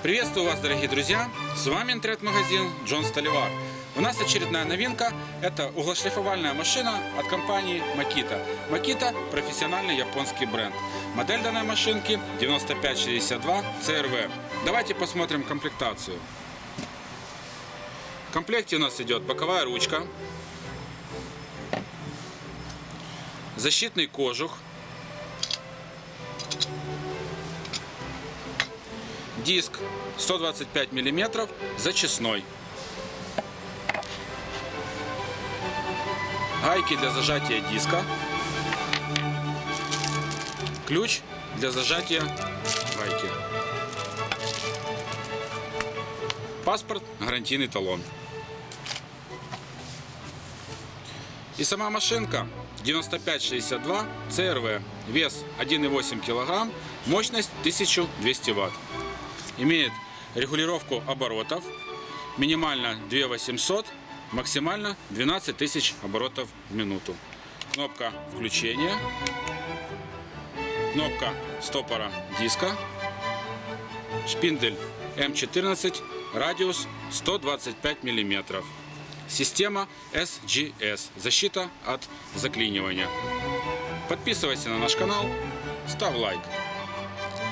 Приветствую вас, дорогие друзья! С вами интернет-магазин Джон Столивар. У нас очередная новинка – это углошлифовальная машина от компании Makita. Makita – профессиональный японский бренд. Модель данной машинки 9562 CRV. Давайте посмотрим комплектацию. В комплекте у нас идет боковая ручка, защитный кожух, диск 125 мм зачистной. Гайки для зажатия диска. Ключ для зажатия гайки. Паспорт, гарантийный талон. И сама машинка 9562 CRV. Вес 1,8 кг, мощность 1200 Вт. Имеет регулировку оборотов. Минимально 2800, максимально 12 тысяч оборотов в минуту. Кнопка включения. Кнопка стопора диска. Шпиндель М14, радиус 125 мм. Система SGS, защита от заклинивания. Подписывайся на наш канал, ставь лайк.